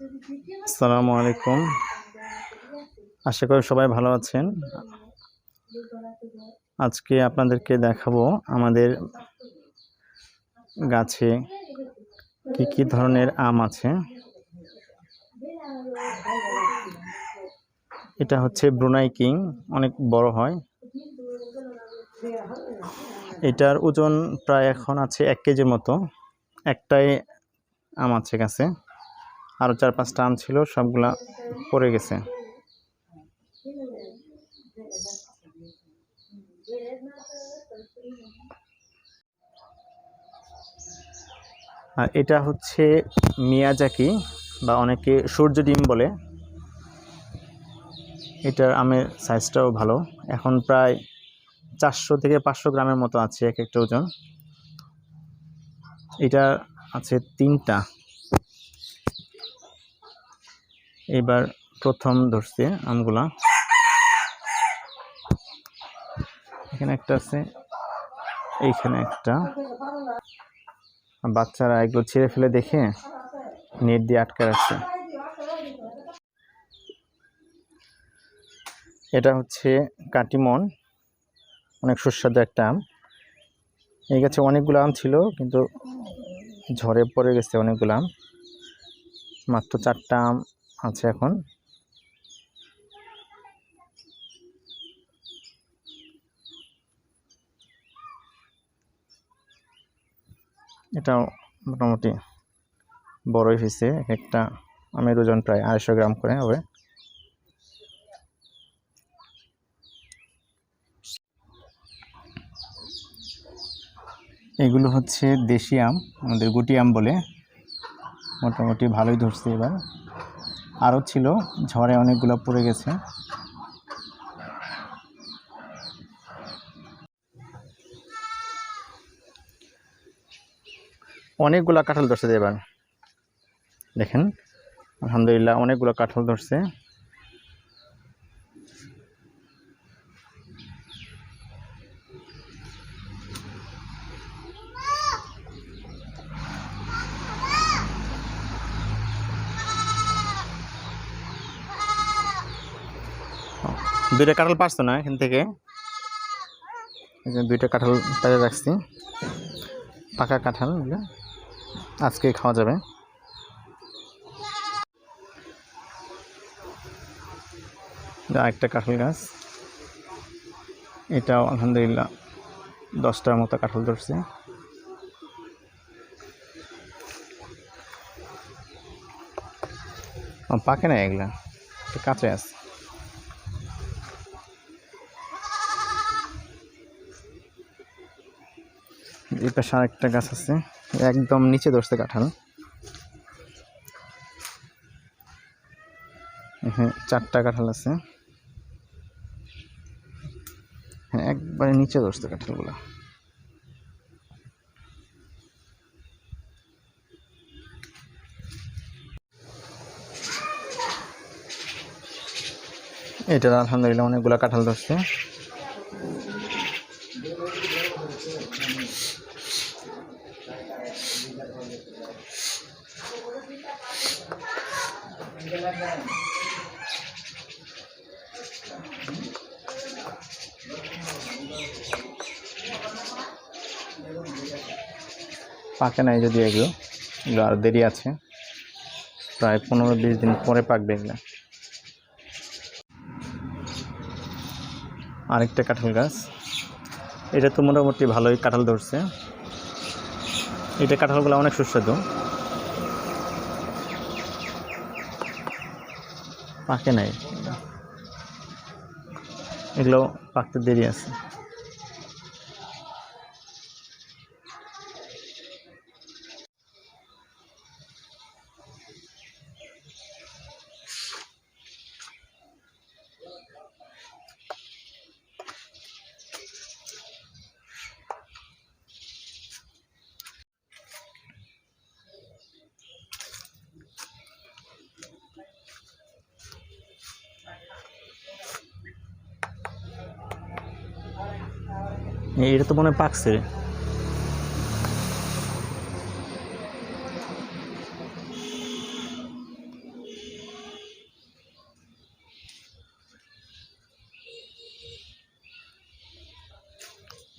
আসসালামু আলাইকুম। আশা করি সবাই ভালো আছেন। আজকে আপনাদেরকে দেখাবো আমাদের গাছে কি কি ধরনের আম আছে। এটা হচ্ছে ব্রুনাই কিং, অনেক বড় হয়। এটার ওজন প্রায় এখন আছে এক কেজির মতো। একটাই আম আছে গাছে। আরও চার পাঁচটা আম ছিল, সবগুলা পড়ে গেছে। আর এটা হচ্ছে মিয়াজাকি, বা অনেকে সূর্য ডিম বলে। এটার আমের সাইজটাও ভালো। এখন প্রায় চারশো থেকে পাঁচশো গ্রামের মতো আছে এক একটা ওজন। এটা আছে তিনটা। এবার প্রথম ধরছে আমগুলা। এখানে একটা আছে, এইখানে একটা। বাচ্চারা এগুলো ছেড়ে ফেলে দেখে নেট দিয়ে আটকে রাখছে। এটা হচ্ছে কাটিমন অনেক সুস্বাদু একটা আম। এই গাছে অনেকগুলো আম ছিল, কিন্তু ঝড়ে পড়ে গেছে অনেকগুলো আম। মাত্র চারটা আম আছে এখন। এটাও মোটামুটি বড়ই হয়েছে, এক একটা আমের ওজন প্রায় আড়াইশো গ্রাম করে হবে। এগুলো হচ্ছে দেশি আম, আমাদের গুটি আম বলে। মোটামুটি ভালোই ধরছে এবার। আরও ছিল, ঝড়ে অনেকগুলো পড়ে গেছে। অনেকগুলো কাঁঠাল ধরছে এবার। দেখেন, আলহামদুলিল্লাহ অনেকগুলো কাঁঠাল ধরছে। দুইটা কাঁঠাল পারছ না এখান থেকে? দুইটা কাঁঠাল পেরে রাখছি। পাকা কাঁঠাল এগুলো আজকে খাওয়া যাবে। এটা আরেকটা কাঁঠাল গাছ। এটাও আলহামদুলিল্লাহ দশটার মতো কাঁঠাল ধরছে। পাকে না এগুলা? একটু কাঁচা আছে। এই পাশে আরেকটা গাছ আছে, একদম নিচে ধরছে কাঁঠাল। হ্যাঁ চারটা কাঁঠাল আছে। হ্যাঁ একবারে নিচে ধরছে কাঁঠালগুলো। এটার আলহামদুলিল্লাহ অনেকগুলো কাঁঠাল ধরছে। পাকে নাই যদি এগুলো। এগুলো আর দেরি আছে। প্রায় পনেরো বিশ দিন পরে পাকবে এগুলো। আরেকটা কাঁঠাল গাছ। এটা তো মোটামুটি ভালোই কাঁঠাল ধরছে। এটা কাঁঠালগুলো অনেক সুস্বাদু। পাকে নাই। এগুলো পাকতে দেরি আছে। এটা তো মনে পাকছে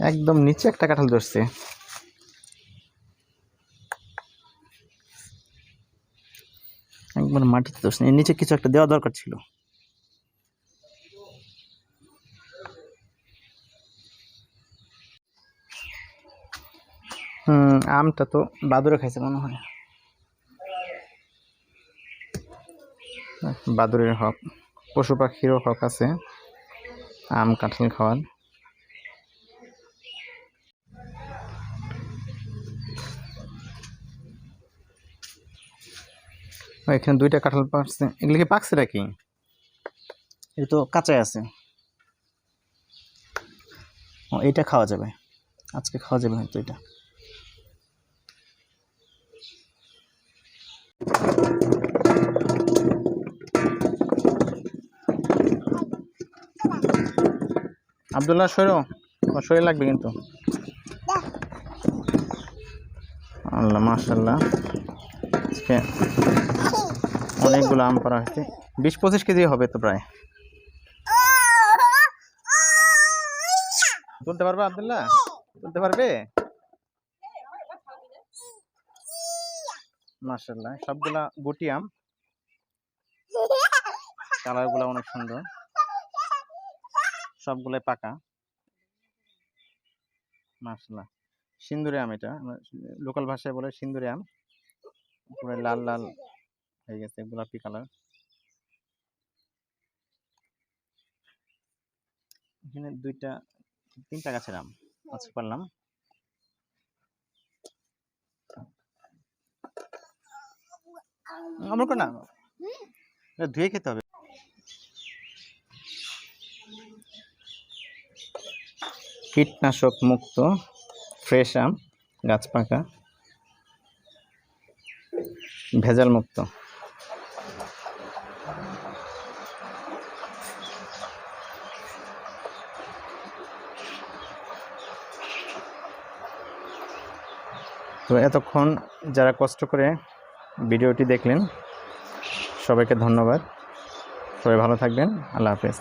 একদম নিচে একটা কাঁঠাল ধরছে। একবার মাটিতে ধরছে। নিচে কিছু একটা দেওয়া দরকার ছিল। আমটা তো বাদুরে খাইছে মনে হয়। বাদুরের হক, পশু পাখিরও হক আছে, আম, কাঁঠাল খাওয়ার। এখানে দুইটা কাঁঠাল পাকছে এগুলি কি পাকছে নাকি? এটা তো কাঁচাই আছে। ও এইটা খাওয়া যাবে। আজকে খাওয়া যাবে হয়তো এটা। আবদুল্লাহ সরো শরীর লাগবে কিন্তু। আল্লাহ মাশাল্লাহ আজকে অনেকগুলো আম করা হয়েছে। বিশ পঁচিশ কেজি হবে তো প্রায়। তুলতে পারবে আবদুল্লাহ? তুলতে পারবে? মাশাল্লাহ সবগুলা গুটি আম। কালারগুলো অনেক সুন্দর। সবগুলাই পাকা। মাশাল্লাহ। সিন্দুরি আম এটা। লোকাল ভাষায় বলে সিন্দুরি আম। পুরো লাল লাল হয়ে গেছে গোলাপি কালার। এখানে দুইটা তিনটা গাছের আম আজকে পারলাম। আমার না। ধুয়ে খেতে হবে। কীটনাশক মুক্ত, ফ্রেশ আম, গাছ পাকা, ভেজাল মুক্ত। তো এতক্ষণ যারা কষ্ট করে ভিডিওটি দেখলেন, সবাইকে ধন্যবাদ। সবাই ভালো থাকবেন। আল্লাহ হাফেজ।